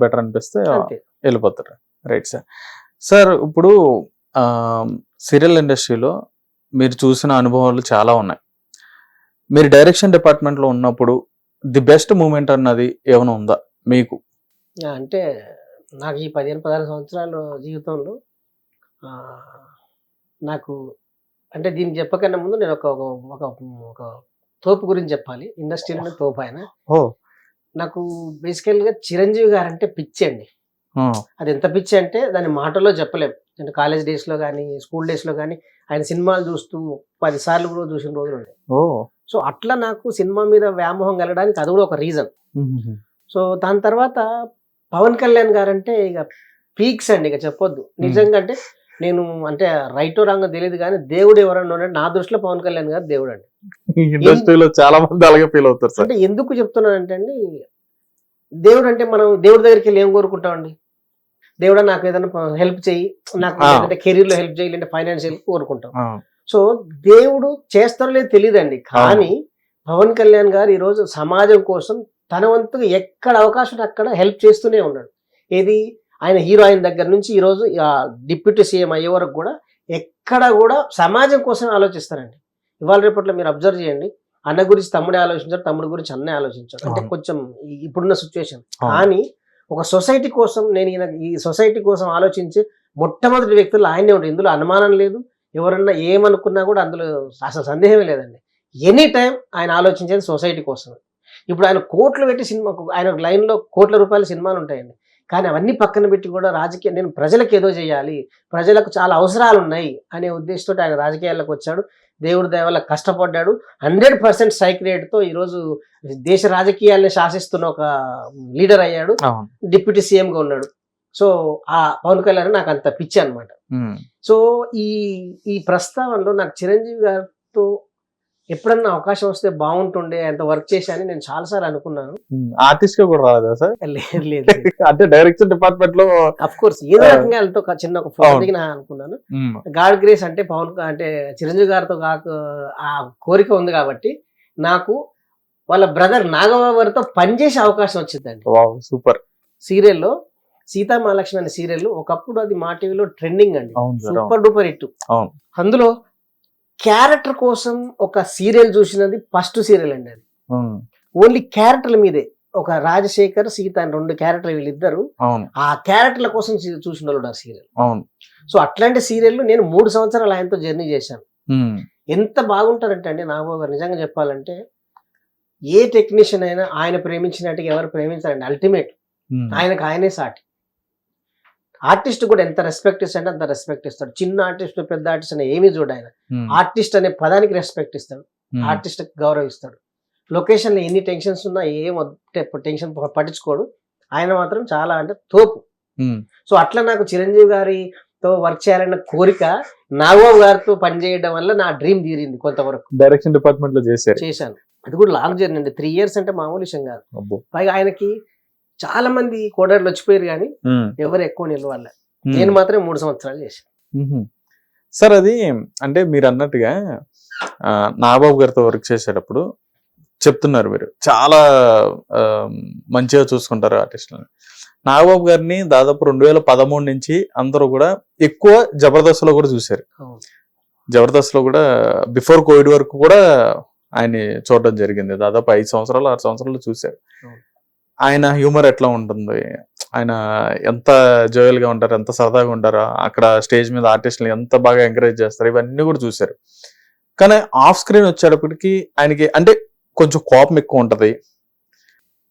Better అనిపిస్తే వెళ్ళిపోతారు. Right sir. Sir ఇప్పుడు సీరియల్ ఇండస్ట్రీలో మీరు చూసిన అనుభవాలు చాలా ఉన్నాయి. మీరు డైరెక్షన్ డిపార్ట్మెంట్లో ఉన్నప్పుడు ది బెస్ట్ మూమెంట్ అన్నది ఏమైనా ఉందా మీకు? అంటే నాకు ఈ పదిహేను పదహారు సంవత్సరాల జీవితంలో నాకు అంటే దీన్ని చెప్పకన్నా ముందు నేను ఒక ఒక- ఒక తోపు గురించి చెప్పాలి. ఇండస్ట్రీలోనే తోపు ఆయన. నాకు బేసికల్గా చిరంజీవి గారు అంటే పిచ్చి అండి అది ఎంత పిచ్చి అంటే దాని మాటలో చెప్పలేం. నేను కాలేజ్ డేస్లో కానీ స్కూల్ డేస్లో కానీ ఆయన సినిమాలు చూస్తూ పది సార్లు కూడా చూసిన రోజులు ఓ. సో అట్లా నాకు సినిమా మీద వ్యామోహం కలగడానికి అది కూడా ఒక రీజన్ సో దాని తర్వాత పవన్ కళ్యాణ్ గారు అంటే ఇక పీక్స్ అండి ఇక చెప్పొద్దు. నిజంగా అంటే నేను అంటే రైటో రాంగో తెలియదు కానీ దేవుడు ఎవరన్నా ఉన్నాడు నా దృష్టిలో పవన్ కళ్యాణ్ గారు దేవుడు అండి ఇండస్ట్రీలో చాలా మంది అలాగే ఫీల్ అవుతారు సార్. అంటే ఎందుకు చెప్తున్నానంటే అండి దేవుడు అంటే మనం దేవుడి దగ్గరికి వెళ్ళి ఏం కోరుకుంటామండి? దేవుడా నాకు ఏదైనా హెల్ప్ చేయి నాకు కెరీర్లో హెల్ప్ చేయి లేదంటే ఫైనాన్షియల్ కోరుకుంటాం. సో దేవుడు చేస్తారో లేదు తెలియదండి కానీ పవన్ కళ్యాణ్ గారు ఈరోజు సమాజం కోసం తన వంతుగా ఎక్కడ అవకాశం అక్కడ హెల్ప్ చేస్తూనే ఉన్నాడు. ఏది? ఆయన హీరోయిన్ దగ్గర నుంచి ఈరోజు డిప్యూటీ సీఎం అయ్యే వరకు కూడా ఎక్కడ కూడా సమాజం కోసం ఆలోచిస్తారండి. ఇవాళ రేపట్లో మీరు అబ్జర్వ్ చేయండి. అన్న గురించి తమ్ముడే ఆలోచించారు తమ్ముడు గురించి అన్నే ఆలోచించారు అంటే. కొంచెం ఇప్పుడున్న సిచ్యువేషన్. కానీ ఒక సొసైటీ కోసం నేను ఈయన ఈ సొసైటీ కోసం ఆలోచించి మొట్టమొదటి వ్యక్తులు ఆయనే ఉంటారు ఇందులో అనుమానం లేదు. ఎవరన్నా ఏమనుకున్నా కూడా అందులో అసలు సందేహమే లేదండి. ఎనీ టైం ఆయన ఆలోచించేది సొసైటీ కోసం. ఇప్పుడు ఆయన కోట్లు పెట్టి సినిమా ఆయన లైన్లో కోట్ల రూపాయల సినిమాలు ఉంటాయండి. కానీ అవన్నీ పక్కన పెట్టి కూడా రాజకీయ నేను ప్రజలకు ఏదో చేయాలి ప్రజలకు చాలా అవసరాలు ఉన్నాయి అనే ఉద్దేశంతో ఆయన రాజకీయాల్లోకి వచ్చాడు. దేవుడి వల్ల కష్టపడ్డాడు. హండ్రెడ్ పర్సెంట్ స్ట్రైక్ రేట్తో ఈరోజు దేశ రాజకీయాల్ని శాసిస్తున్న ఒక లీడర్ అయ్యాడు. డిప్యూటీ సీఎంగా ఉన్నాడు. సో ఆ పవన్ కళ్యాణ్ నాకు అంత పిచ్చి అనమాట. సో ఈ ఈ ప్రస్తావనలో నాకు చిరంజీవి గారితో ఎప్పుడన్నా అవకాశం వస్తే బాగుంటుండే అంత వర్క్ చేశానని నేను చాలాసార్లు అనుకున్నాను ఉమ్. ఆర్టిస్ట్గా కూడా రాలేదా సార్ లేదు లేదు అంటే డైరెక్షన్ డిపార్ట్మెంట్లో అఫ్ కోర్స్ ఏదో. రకంగా వాళ్ళతో చిన్న ఒక అవును. దిగిన అనుకున్నాను. గాడ్ గ్రేస్ అంటే పవన్ అంటే చిరంజీవి గారితో కాక ఆ కోరిక ఉంది కాబట్టి నాకు వాళ్ళ బ్రదర్ నాగబాబు గారితో పనిచేసే అవకాశం వచ్చిందండి సూపర్ సీరియల్లో సీతామహాలక్ష్మి అనే సీరియల్ ఒకప్పుడు అది మా టీవీలో ట్రెండింగ్ అండి. Super duper hit. అందులో క్యారెక్టర్ కోసం ఒక సీరియల్ చూసినది ఫస్ట్ సీరియల్ అండి అది. ఓన్లీ క్యారెక్టర్ల మీదే. ఒక రాజశేఖర్ సీత అని రెండు క్యారెక్టర్ వీళ్ళిద్దరు ఆ క్యారెక్టర్ల కోసం చూసిన వాళ్ళు ఆ సీరియల్. అవును. సో అట్లాంటి సీరియల్ నేను మూడు సంవత్సరాలు ఆయనతో జర్నీ చేశాను. ఎంత బాగుంటారంటే అండి నాగబాబు గారు నిజంగా చెప్పాలంటే ఏ టెక్నీషియన్ అయినా ఆయన ప్రేమించినట్టుగా ఎవరు ప్రేమించారండి. అల్టిమేట్. ఆయనకు ఆయనే సాటి. ఆర్టిస్ట్ కూడా ఎంత రెస్పెక్ట్ ఇస్తాడంటే అంత రెస్పెక్ట్ ఇస్తాడు. చిన్న ఆర్టిస్ట్ పెద్ద ఆర్టిస్ట్ అనే ఏమీ చూడ ఆయన. ఆర్టిస్ట్ అనే పదానికి రెస్పెక్ట్ ఇస్తాడు. ఆర్టిస్ట్ గౌరవిస్తాడు. లొకేషన్లో ఎన్ని టెన్షన్స్ ఉన్నా ఏం టెన్షన్ పట్టించుకోడు. ఆయన మాత్రం చాలా అంటే తోపు. సో అట్లా నాకు చిరంజీవి గారితో వర్క్ చేయాలన్న కోరిక నాగబాబు గారితో పనిచేయడం వల్ల నా డ్రీమ్ తీరింది కొంతవరకు. డైరెక్షన్ డిపార్ట్మెంట్లో చేశారు. చేశాను. అది కూడా లాంగ్ జర్నీ అండి. త్రీ ఇయర్స్ అంటే మామూలు విషయం కాదు. పైగా ఆయనకి చాలా మంది కోడర్లు వచ్చిపోయారు కానీ. ఎవరు ఎక్కువ ఉమ్. నేను మాత్రం మూడు సంవత్సరాలు చేశాను. సార్ అది అంటే మీరు అన్నట్టుగా ఆ, నాగబాబు గారితో వర్క్ చేసేటప్పుడు చెప్తున్నారు మీరు చాలా మంచిగా చూసుకుంటారు ఆర్టిస్టులని నాగబాబు గారిని దాదాపు రెండు వేల పదమూడు నుంచి అందరూ కూడా ఎక్కువ జబర్దస్త్లో కూడా చూశారు అవును. జబర్దస్త్లో కూడా బిఫోర్ కోవిడ్ వరకు కూడా ఆయన్ని చూడడం జరిగింది దాదాపు ఐదు సంవత్సరాలు ఆరు సంవత్సరాలు చూశారు. ఆయన హ్యూమర్ ఎట్లా ఉంటుంది? ఆయన ఎంత జోయల్గా ఉంటారు? ఎంత సరదాగా ఉంటారు? అక్కడ స్టేజ్ మీద ఆర్టిస్టులు ఎంత బాగా ఎంకరేజ్ చేస్తారు? ఇవన్నీ కూడా చూశారు. కానీ ఆఫ్ స్క్రీన్ వచ్చేటప్పటికి ఆయనకి అంటే కొంచెం కోపం ఎక్కువ ఉంటుంది.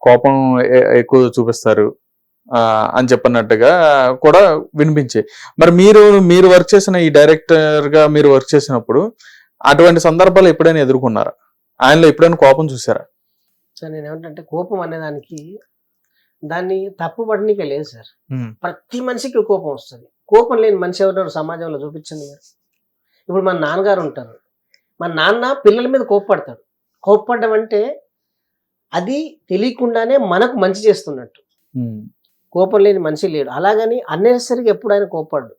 కోపం ఎక్కువ చూపిస్తారు. అని చెప్పినట్టుగా కూడా వినిపించే. మరి మీరు మీరు వర్క్ చేసిన ఈ డైరెక్టర్గా మీరు వర్క్ చేసినప్పుడు అటువంటి సందర్భాలు ఎప్పుడైనా ఎదుర్కొన్నారా? ఆయనలో ఎప్పుడైనా కోపం చూసారా సార్ నేను ఏమంటే కోపం అనేదానికి దాన్ని తప్పు పడనీకే లేదు సార్. ప్రతి మనిషికి కోపం వస్తుంది. కోపం లేని మనిషి ఎవరు సమాజంలో చూపించండి మీరు ఇప్పుడు మన నాన్నగారు ఉంటారు. మన నాన్న పిల్లల మీద కోప్పడతాడు. కోప్పడడం అంటే అది తెలియకుండానే మనకు మంచి చేస్తున్నట్టు. కోపం లేని మనిషి లేడు. అలాగని అన్నెసరిగా ఎప్పుడు ఆయన కోప్పడ్డు.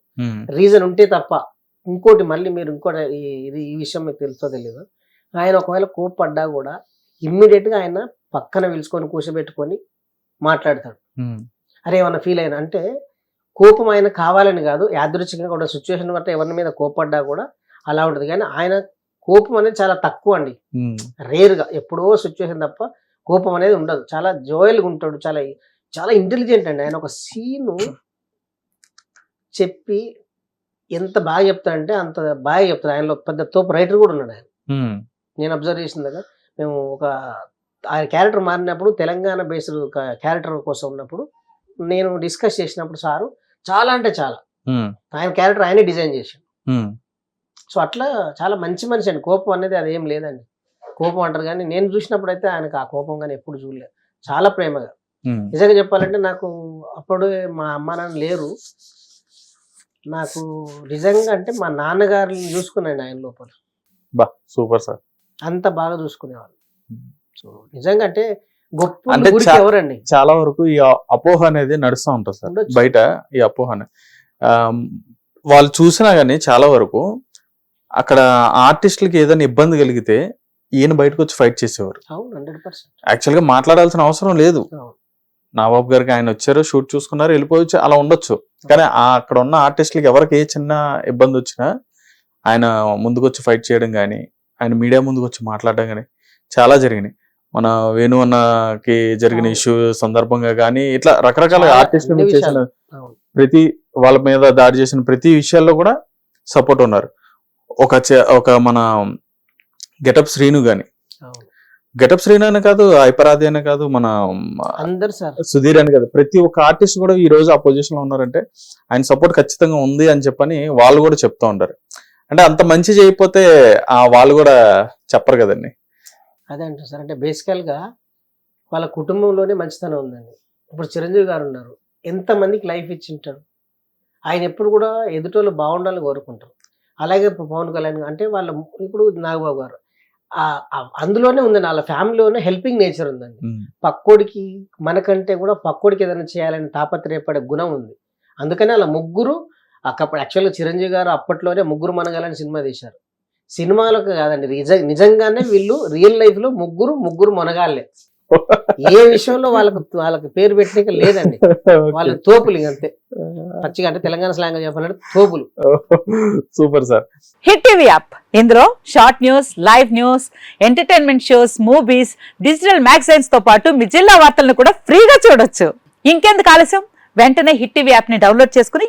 రీజన్ ఉంటే తప్ప ఇంకోటి మళ్ళీ మీరు ఇంకోటి ఈ- ఇది ఈ విషయం మీకు తెలుసో తెలియదు ఆయన ఒకవేళ కోప్పడ్డా కూడా ఇమ్మీడియట్గా ఆయన పక్కన పిలుచుకొని కూర్చోబెట్టుకొని మాట్లాడతాడు. అరే ఏమన్నా ఫీల్ అయినా? అంటే కోపం ఆయన కావాలని కాదు యాదృచ్ఛికంగా కూడా సిచ్యువేషన్ బట్టి ఎవరి మీద కోపడ్డా కూడా అలా ఉంటుంది. కానీ ఆయన కోపం అనేది చాలా తక్కువ అండి. రేర్గా ఎప్పుడో సిచ్యువేషన్ తప్ప కోపం అనేది ఉండదు. చాలా జోయల్గా ఉంటాడు. చాలా చాలా ఇంటెలిజెంట్ అండి. ఆయన ఒక సీను చెప్పి ఎంత బాగా చెప్తాడంటే అంత బాగా చెప్తాడు. ఆయనలో పెద్ద తోపు రైటర్ కూడా ఉన్నాడు ఆయన. నేను అబ్జర్వ్ చేసిన దగ్గర మేము ఒక ఆయన క్యారెక్టర్ మారినప్పుడు తెలంగాణ బేస్డ్ క్యారెక్టర్ కోసం ఉన్నప్పుడు నేను డిస్కస్ చేసినప్పుడు సారు చాలా అంటే చాలా. ఆయన క్యారెక్టర్ ఆయనే డిజైన్ చేశాడు. సో అట్లా చాలా మంచి మనిషి అండి. కోపం అనేది అది లేదండి. కోపం అంటారు కానీ నేను చూసినప్పుడు అయితే ఆయనకు ఆ కోపం కానీ ఎప్పుడు చూడలేదు. చాలా ప్రేమగా. నిజంగా చెప్పాలంటే నాకు అప్పుడు మా అమ్మ నాన్న లేరు. నాకు నిజంగా అంటే మా నాన్నగారిని చూసుకున్నాను ఆయన లోపల. బా సూపర్ సార్. అంత బాగా చూసుకునేవాళ్ళు. సో నిజంగా అంటే గొప్ప అంటే గురికి చా- ఎవరండి? చాలా వరకు ఈ అ- అపోహ అనేది నడుస్తూ ఉంటుంది సార్. ఉండొచ్చు. బయట ఈ అపోహ అనే- ఆమ్, వాళ్ళు చూసినా గానీ చాలా వరకు అక్కడ ఆర్టిస్టులకి ఏదైనా ఇబ్బంది కలిగితే ఈయన బయటకు వచ్చి ఫైట్ చేసేవారు. అవును హండ్రెడ్ పర్సెంట్. యాక్చువల్గా మాట్లాడాల్సిన అవసరం లేదు. నాబాబు గారికి ఆయన వచ్చారు షూట్ చూసుకున్నారు వెళ్ళిపోవచ్చు అలా ఉండొచ్చు. కానీ ఆ అక్కడ ఉన్న ఆర్టిస్టులకి ఎవరికి ఏ చిన్న ఇబ్బంది వచ్చినా ఆయన ముందుకు వచ్చి ఫైట్ చేయడం కానీ ఆయన మీడియా ముందుకు వచ్చి మాట్లాడడం కానీ చాలా జరిగినాయి. మన వేణు అన్నకి జరిగిన. ఇష్యూ సందర్భంగా కానీ ఇట్లా రకరకాల ఆర్టిస్టులు అన్ని చేసిన. ప్రతి వాళ్ళ మీద దాడి చేసిన ప్రతి విషయాల్లో కూడా సపోర్ట్ ఉన్నారు. ఒక ఒక మన గెటప్ శ్రీను గాని. గెటప్ శ్రీను అనే కాదు ఐపరాది అనే కాదు మన అందరు సుధీర్ అని కదా. ప్రతి ఒక్క ఆర్టిస్ట్ కూడా ఈ రోజు ఆ పొజిషన్లో ఉన్నారంటే ఆయన సపోర్ట్ ఖచ్చితంగా ఉంది అని చెప్పని వాళ్ళు కూడా చెప్తా ఉంటారు. అంటే అంత మంచి చేయకపోతే ఆ వాళ్ళు కూడా చెప్పరు కదండి. అదే అంటారు సార్. అంటే బేసికల్గా వాళ్ళ కుటుంబంలోనే మంచితనం ఉందండి. ఇప్పుడు చిరంజీవి గారు ఉన్నారు. ఎంతమందికి లైఫ్ ఇచ్చింటారు ఆయన ఎప్పుడు కూడా ఎదుటోళ్ళు బాగుండాలని కోరుకుంటారు. అలాగే పవన్ కళ్యాణ్ అంటే వాళ్ళ ఇప్పుడు నాగబాబు గారు అందులోనే ఉందండి. వాళ్ళ ఫ్యామిలీలోనే హెల్పింగ్ నేచర్ ఉందండి. పక్కోడికి మనకంటే కూడా పక్కోడికి ఏదైనా చేయాలని తాపత్రయపడే గుణం ఉంది. అందుకని అలా ముగ్గురు అక్కడ యాక్చువల్గా చిరంజీవి గారు అప్పట్లోనే ముగ్గురు మనగాలని సినిమా తీశారు. సినిమాలకు కాదండి నిజ నిజంగానే వీళ్ళు రియల్ లైఫ్లో ముగ్గురు ముగ్గురు మనగాళ్ళే ఏ విషయంలో వాళ్ళకు వాళ్ళకి పేరు పెట్టిన లేదండి. వాళ్ళు తోపులు అంతే. పచ్చిగా అంటే తెలంగాణ స్లాంగ్ చెప్పాలంటే తోపులు. Super sir. Hit TV app. ఇందులో short news live news entertainment shows movies digital మ్యాగజైన్స్తో పాటు మీ జిల్లా వార్తలను కూడా ఫ్రీగా చూడొచ్చు. ఇంకెందుకు ఆలస్యం? వెంటనే హిట్ టీవీ యాప్ని డౌన్లోడ్ చేసుకుని